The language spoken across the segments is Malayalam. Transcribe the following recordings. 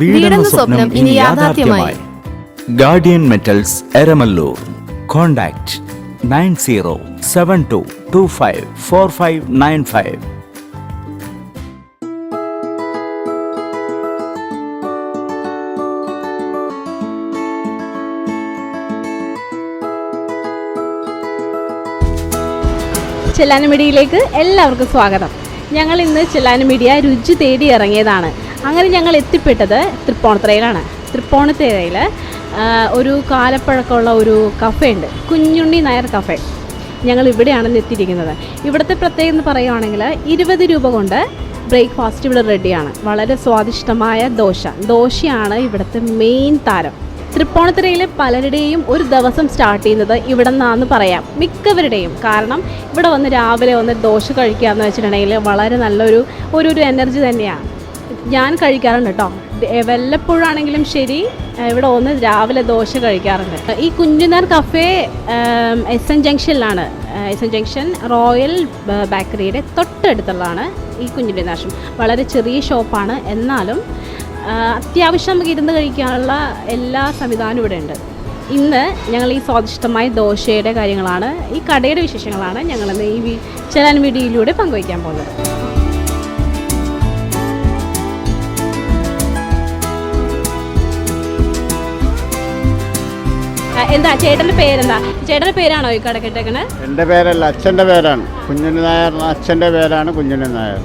വീടെന്ന സ്വപ്നം ഇനി യാഥാർത്ഥ്യമായി. Guardian Metals Eramallur contact nine zero seven two two five four five nine five ചെല്ലാനമിടിയിലേക്ക് എല്ലാവർക്കും സ്വാഗതം. ഞങ്ങൾ ഇന്ന് ചെല്ലാനമിടിയ രുചി തേടി ഇറങ്ങിയതാണ്. അങ്ങനെ ഞങ്ങൾ എത്തിപ്പെട്ടത് തൃപ്പൂണിത്തുറയിലാണ്. തൃപ്പൂണിത്തുറയിൽ ഒരു കാലപ്പഴക്കമുള്ള ഒരു കഫേ ഉണ്ട്. കുഞ്ഞുണ്ണി നായർ കഫേ ഞങ്ങൾ ഇവിടെയാണ് എത്തിയിരിക്കുന്നത്. ഇവിടുത്തെ പ്രത്യേകത എന്ന് പറയുകയാണെങ്കിൽ ഇരുപത് രൂപ കൊണ്ട് ബ്രേക്ക്ഫാസ്റ്റ് ഇവിടെ റെഡിയാണ് വളരെ സ്വാദിഷ്ടമായ ദോശ. ദോശയാണ് ഇവിടുത്തെ മെയിൻ താരം. തൃപ്പോണത്തിരയിൽ പലരുടെയും ഒരു ദിവസം സ്റ്റാർട്ട് ചെയ്യുന്നത് ഇവിടെ നിന്നാന്ന് പറയാം. മിക്കവരുടെയും. കാരണം ഇവിടെ വന്ന് രാവിലെ വന്ന് ദോശ കഴിക്കുക എന്ന് വെച്ചിട്ടുണ്ടെങ്കിൽ വളരെ നല്ലൊരു ഒരു ഒരു എനർജി തന്നെയാണ്. ഞാൻ കഴിക്കാറുണ്ട് കേട്ടോ. വല്ലപ്പോഴാണെങ്കിലും ശരി ഇവിടെ ഒന്ന് രാവിലെ ദോശ കഴിക്കാറുണ്ട്. ഈ കുഞ്ഞുനാർ കഫേ എസ് എൻ ജംഗ്ഷനിലാണ് എസ് എൻ ജംഗ്ഷൻ റോയൽ ബേക്കറിയുടെ തൊട്ടടുത്തുള്ളതാണ് ഈ കുഞ്ഞുനാശം വളരെ ചെറിയ ഷോപ്പാണ്. എന്നാലും അത്യാവശ്യം നമുക്ക് ഇരുന്ന് കഴിക്കാനുള്ള എല്ലാ സംവിധാനവും ഇവിടെ ഉണ്ട്. ഇന്ന് ഞങ്ങൾ ഈ സ്വാദിഷ്ടമായ ദോശയുടെ കാര്യങ്ങളാണ് ഈ കടയുടെ വിശേഷങ്ങളാണ് ഞങ്ങളിന്ന് ഈ ചലൻ വീഡിയോയിലൂടെ പങ്കുവയ്ക്കാൻ പോകുന്നത്. എന്താ ചേട്ടന്റെ പേരെന്താ? ചേട്ടന്റെ പേരാണോ ഈ കടക്കിട്ടേക്കണേ എന്റെ പേരല്ല അച്ഛന്റെ പേരാണ്. കുഞ്ഞുണ്ണി നായർ എന്ന അച്ഛന്റെ പേരാണ് കുഞ്ഞുണ്ണി നായർ.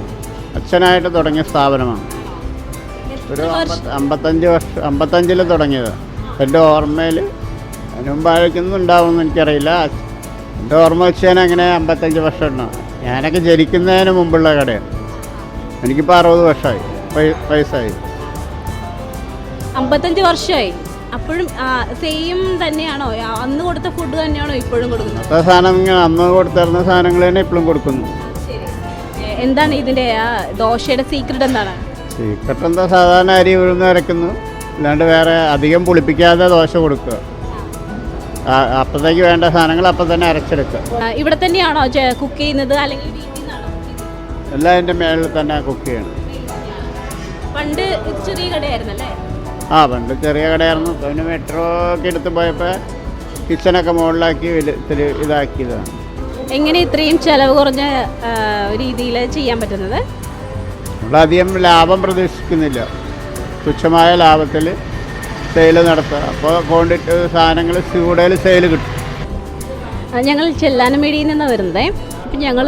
അച്ഛനായിട്ട് തുടങ്ങിയ സ്ഥാപനമാണ്. ഒരു അമ്പത്ത- അമ്പത്തഞ്ച് വർഷം അമ്പത്തഞ്ചിൽ തുടങ്ങിയത്. എന്റെ ഓർമ്മയിൽ അതിന് മുമ്പാഴേക്കൊന്നും ഉണ്ടാവുമെന്ന് എനിക്കറിയില്ല. എന്റെ ഓർമ്മ വെച്ച് ഞാൻ അങ്ങനെ അമ്പത്തഞ്ച് വർഷം ഉണ്ടാവും ഞാനൊക്കെ ജനിക്കുന്നതിന് മുമ്പുള്ള കടയാണ്. എനിക്കിപ്പോൾ അറുപത് വർഷമായി. വയ- വയസ്സായി അമ്പത്തഞ്ച് വർഷമായി. അപ്പോഴും സെയിം തന്നെയാണോ? അന്ന് കൊടുത്ത ഫുഡ് തന്നെയാണോ ഇപ്പോഴും കൊടുക്കുന്നത്? അത്ര സാധനം ഇങ്ങനെ അന്ന് കൊടുത്തിരുന്ന സാധനങ്ങൾ തന്നെ ഇപ്പോഴും കൊടുക്കുന്നു. എന്താണ് ഇതിന്റെ ദോശയുടെ സീക്രട്ട് എന്താണ്? സീക്രട്ട് എന്താ? സാധാരണ അരി ഉഴുന്ന് അരക്കുന്നു അല്ലാണ്ട് വേറെ അധികം പുളിപ്പിക്കാതെ ദോശ കൊടുക്കുക. അപ്പത്തേക്ക് വേണ്ട സാധനങ്ങൾ അപ്പം തന്നെ അരച്ചെടുക്കുക. ഇവിടെ തന്നെയാണോ കുക്ക് ചെയ്യുന്നത്? അല്ലെങ്കിൽ? എല്ലാം എന്റെ മേളിൽ തന്നെ കുക്ക് ചെയ്യണം. പണ്ട് ചെറിയ കടയായിരുന്നല്ലേ? ആ പണ്ട് ചെറിയ കടയായിരുന്നു. പിന്നെ മെട്രോ ഒക്കെ എടുത്ത് പോയപ്പോൾ കിച്ചണൊക്കെ മുകളിലാക്കി ഇത്തിരി ഇതാക്കിയതാണ്. എങ്ങനെ ഇത്രയും ചെലവ് കുറഞ്ഞ രീതിയിൽ ചെയ്യാൻ പറ്റുന്നത്? നമ്മളധികം ലാഭം പ്രതീക്ഷിക്കുന്നില്ല. തുച്ഛമായ ലാഭത്തിൽ സെയിൽ നടത്തുക അപ്പോൾ ക്വാണ്ടിറ്റി സാധനങ്ങൾ കൂടുതൽ സെയിൽ കിട്ടും. ഞങ്ങൾ ചെല്ലാനമേടിയിൽ നിന്ന് വരുന്നത്. അപ്പം ഞങ്ങൾ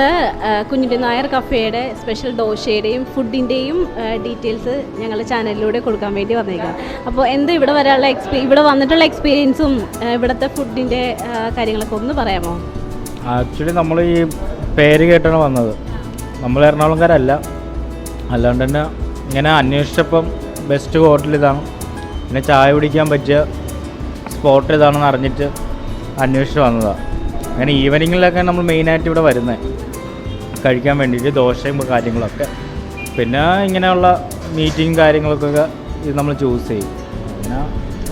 കുഞ്ഞിന്റെ നായർ കഫേയുടെ സ്പെഷ്യൽ ദോശയുടെയും ഫുഡിന്റെയും ഡീറ്റെയിൽസ് ഞങ്ങളുടെ ചാനലിലൂടെ കൊടുക്കാൻ വേണ്ടി വന്നേക്കാം. അപ്പോൾ എന്ത് ഇവിടെ വരാനുള്ള എക്സ്പീ ഇവിടെ വന്നിട്ടുള്ള എക്സ്പീരിയൻസും ഇവിടുത്തെ ഫുഡിന്റെ കാര്യങ്ങളൊക്കെ ഒന്ന് പറയാമോ? ആക്ച്വലി നമ്മൾ ഈ പേര് കേട്ടാണ് വന്നത്. നമ്മൾ എറണാകുളംകാരല്ല. അല്ലാണ്ട് തന്നെ ഇങ്ങനെ അന്വേഷിച്ചപ്പം ബെസ്റ്റ് ഹോട്ടൽ ഇതാണ്. പിന്നെ ചായ കുടിക്കാൻ പറ്റിയ സ്പോട്ട് ഇതാണെന്ന് അറിഞ്ഞിട്ട് അന്വേഷിച്ച് വന്നതാണ് അങ്ങനെ ഈവനിങ്ങിലൊക്കെ നമ്മൾ മെയിനായിട്ട് ഇവിടെ വരുന്നത് കഴിക്കാൻ വേണ്ടിയിട്ട് ദോശയും കാര്യങ്ങളൊക്കെ. പിന്നെ ഇങ്ങനെയുള്ള മീറ്റിംഗ് കാര്യങ്ങളൊക്കെ ഇത് നമ്മൾ ചൂസ് ചെയ്യും. പിന്നെ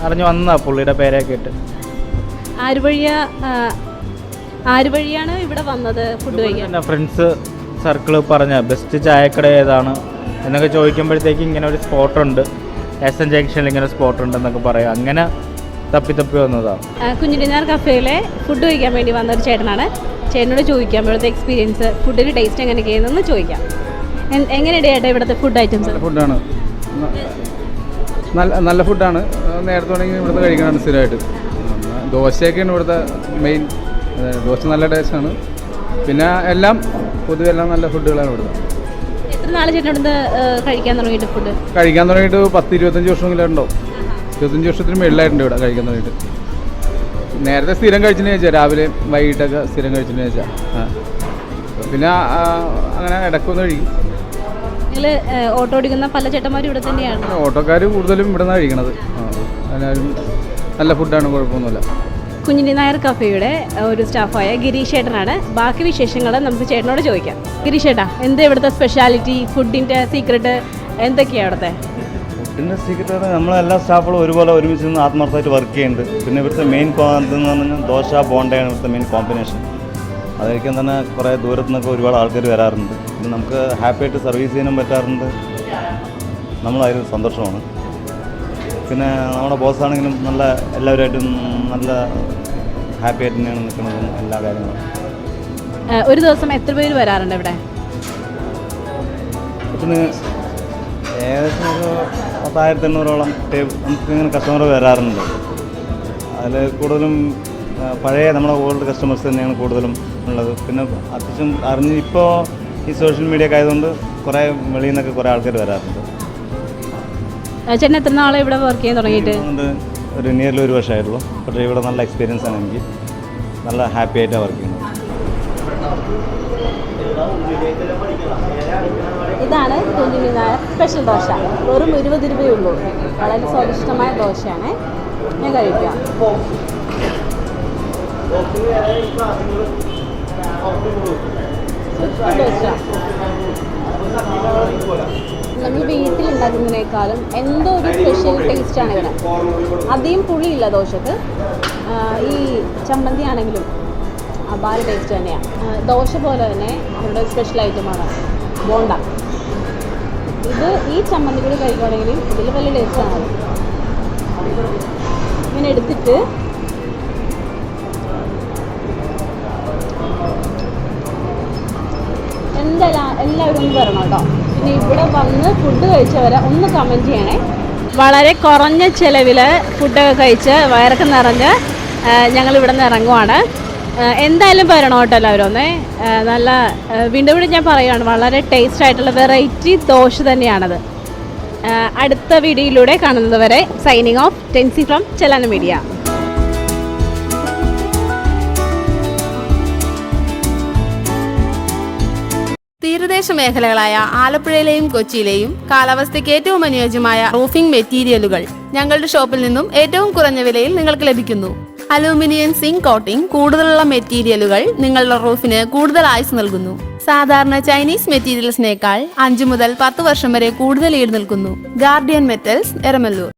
അറിഞ്ഞു വന്നതാണ് പുള്ളിയുടെ പേരൊക്കെ ഇട്ട്. ആര് വഴിയാ ആര് വഴിയാണ് ഇവിടെ വന്നത് ഫുഡ് കഴിക്കാൻ? ഫ്രണ്ട്സ് സർക്കിൾ പറഞ്ഞ ബെസ്റ്റ് ചായക്കട ഏതാണ് എന്നൊക്കെ ചോദിക്കുമ്പോഴത്തേക്ക് ഇങ്ങനെ ഒരു സ്പോട്ടുണ്ട് എസ് എൻ ജംഗ്ഷനിൽ ഇങ്ങനെ സ്പോട്ട് ഉണ്ടെന്നൊക്കെ പറയാം. അങ്ങനെ തപ്പി തപ്പി വന്നതാണ് കുഞ്ഞിരിഞ്ഞാർ കഫേയിലെ ഫുഡ് കഴിക്കാൻ വേണ്ടി വന്ന ഒരു ചേട്ടനാണ്. ചേട്ടനോട് ചോദിക്കാം ഇവിടുത്തെ എക്സ്പീരിയൻസ് ഫുഡിന്റെ ടേസ്റ്റ് എങ്ങനെയൊക്കെയാണെന്ന് ചോദിക്കാം. എങ്ങനെയാണ് ചേട്ടാ ഇവിടുത്തെ ഫുഡ് ഐറ്റംസ് ഫുഡാണ് നല്ല നല്ല ഫുഡാണ് നേരത്തെ തുടങ്ങി ഇവിടുന്ന് കഴിക്കണം സ്ഥിരമായിട്ട്. ദോശയൊക്കെയാണ് ഇവിടുത്തെ മെയിൻ ദോശ നല്ല ടേസ്റ്റാണ് പിന്നെ എല്ലാം പൊതുവെ എല്ലാം നല്ല ഫുഡുകളാണ് ഇവിടുത്തെ. എത്ര നാൾ ചേട്ടൻ കഴിക്കാൻ തുടങ്ങിയിട്ട് ഫുഡ് കഴിക്കാൻ തുടങ്ങിയിട്ട് പത്ത് ഇരുപത്തഞ്ച് വർഷമെങ്കിലും ഉണ്ടാവും. ഇരുപത്തഞ്ച് വർഷത്തിന് മുകളിലായിട്ടുണ്ട് ഇവിടെ കഴിക്കുന്ന തുടങ്ങിയിട്ട് നേരത്തെ സ്ഥിരം കഴിച്ചെന്ന് ചോദിച്ചാൽ രാവിലെ വൈകിട്ടൊക്കെ സ്ഥിരം കഴിച്ചെന്ന് ചോദിച്ചാൽ ആ. പിന്നെ അങ്ങനെ ഇടക്കൊന്ന് കഴിക്കും. ഓട്ടോ ഓടിക്കുന്ന പല ചേട്ടന്മാരും ഇവിടെ തന്നെയാണ്. ഓട്ടോക്കാർ കൂടുതലും ഇവിടെ നിന്നാണ് കഴിക്കണത് നല്ല ഫുഡാണ് കുഴപ്പമൊന്നുമില്ല. കുഞ്ഞിന്റെ നായർ കഫേയുടെ ഒരു സ്റ്റാഫായ ഗിരീഷ് ചേട്ടനാണ്. ബാക്കി വിശേഷങ്ങൾ നമുക്ക് ചേട്ടനോട് ചോദിക്കാം. ഗിരീഷ് ചേട്ടാ എന്താ ഇവിടുത്തെ സ്പെഷ്യാലിറ്റി ഫുഡിന്റെ സീക്രട്ട് എന്തൊക്കെയാണ് അവിടുത്തെ? ഫുഡിന്റെ സീക്രട്ട് നമ്മളെല്ലാ സ്റ്റാഫുകളും ഒരുപോലെ ഒരുമിച്ച് നിന്ന് ആത്മാർത്ഥമായിട്ട് വർക്ക് ചെയ്യുന്നുണ്ട്. പിന്നെ ഇവിടുത്തെ മെയിൻ ഇതെന്ന് പറഞ്ഞാൽ ദോശ ബോണ്ടയാണ് ഇവിടുത്തെ മെയിൻ കോമ്പിനേഷൻ അതായിരിക്കും തന്നെ കുറേ ദൂരത്തു നിന്നൊക്കെ ഒരുപാട് ആൾക്കാർ വരാറുണ്ട്. പിന്നെ നമുക്ക് ഹാപ്പി ആയിട്ട് സർവീസ് ചെയ്യാനും പറ്റാറുണ്ട്. നമ്മളതിൽ സന്തോഷമാണ്. പിന്നെ നമ്മുടെ ബോസ് ആണെങ്കിലും നല്ല എല്ലാവരുമായിട്ടും നല്ല ഹാപ്പി ആയിട്ട് തന്നെയാണ് നിൽക്കുന്നതും എല്ലാ കാര്യങ്ങളും. ഒരു ദിവസം എത്ര പേര് വരാറുണ്ട് ഇവിടെ? ഏകദേശം ഒരു പത്തായിരത്തി എണ്ണൂറോളം ടേബിൾ നമുക്ക് ഇങ്ങനെ കസ്റ്റമർ വരാറുണ്ട്. അതിൽ കൂടുതലും പഴയ നമ്മുടെ ഓൾഡ് കസ്റ്റമേഴ്സ് തന്നെയാണ് കൂടുതലും ഉള്ളത്. പിന്നെ അത്യാവശ്യം അറിഞ്ഞ് ഇപ്പോൾ ഈ സോഷ്യൽ മീഡിയ ഒക്കെ ആയതുകൊണ്ട് കുറേ വെളിയിൽ നിന്നൊക്കെ കുറേ ആൾക്കാർ വരാറുണ്ട്. ചേട്ടൻ എത്ര നാളെ ഇവിടെ വർക്ക് ചെയ്യാൻ തുടങ്ങിയിട്ട്? ഒരു നിയർലി ഒരു വർഷമായിരുന്നു പക്ഷേ ഇവിടെ നല്ല എക്സ്പീരിയൻസ് ആണ് എനിക്ക്. നല്ല ഹാപ്പി ആയിട്ടാണ് വർക്ക് ചെയ്യുന്നത്. ഇതാണ് നായർ സ്പെഷ്യൽ ദോശ. വെറും ഇരുപത് രൂപയേ ഉള്ളൂ വളരെ സ്വാദിഷ്ടമായ ദോശയാണ്. ഞാൻ കഴിക്കാം. നമ്മൾ വീട്ടിലുണ്ടാക്കുന്നതിനേക്കാളും എന്തോ ഒരു സ്പെഷ്യൽ ടേസ്റ്റാണ് ഇവിടെ അധികം പുളിയില്ല ദോശക്ക്. ഈ ചമ്മന്തി ആണെങ്കിലും അപാര ടേസ്റ്റ് തന്നെയാണ്. ദോശ പോലെ തന്നെ അവരുടെ സ്പെഷ്യൽ ഐറ്റമാണ് ബോണ്ട. ഇത് ഈ ചമ്മന്തി കൂടി കഴിക്കുവാണെങ്കിൽ ഇതിൽ വലിയ ടേസ്റ്റാണ് ഇങ്ങനെ എടുത്തിട്ട് എന്തായാലും എല്ലാവരും ഒന്ന് വരണം കേട്ടോ. പിന്നെ ഇവിടെ വന്ന് ഫുഡ് കഴിച്ചവരെ ഒന്ന് കമന്റ് ചെയ്യണേ. വളരെ കുറഞ്ഞ ചിലവിൽ ഫുഡൊക്കെ കഴിച്ച് വയറൊക്കെ നിറഞ്ഞ് ഞങ്ങൾ ഇവിടെ നിന്ന് ഇറങ്ങുവാണ്. എന്തായാലും വരണം കേട്ടോ എല്ലാവരും ഒന്നേ. നല്ല വീണ്ടും വീണ്ടും ഞാൻ പറയുകയാണ് വളരെ ടേസ്റ്റ് ആയിട്ടുള്ള വെറൈറ്റി ദോശ തന്നെയാണത്. അടുത്ത വീഡിയോയിലൂടെ കാണുന്നത് വരെ signing off Tency from Chelana media തീരദേശ മേഖലകളായ ആലപ്പുഴയിലെയും കൊച്ചിയിലെയും കാലാവസ്ഥയ്ക്ക് ഏറ്റവും അനുയോജ്യമായ റൂഫിംഗ് മെറ്റീരിയലുകൾ ഞങ്ങളുടെ ഷോപ്പിൽ നിന്നും ഏറ്റവും കുറഞ്ഞ വിലയിൽ നിങ്ങൾക്ക് ലഭിക്കുന്നു. അലൂമിനിയം സിങ്ക് കോട്ടിംഗ് കൂടുതലുള്ള മെറ്റീരിയലുകൾ നിങ്ങളുടെ റൂഫിന് കൂടുതൽ ആയുസ് നൽകുന്നു. സാധാരണ ചൈനീസ് മെറ്റീരിയൽസിനേക്കാൾ അഞ്ചു മുതൽ പത്ത് വർഷം വരെ കൂടുതൽ ഈട് നിൽക്കുന്നു. Guardian Metals Eramallur.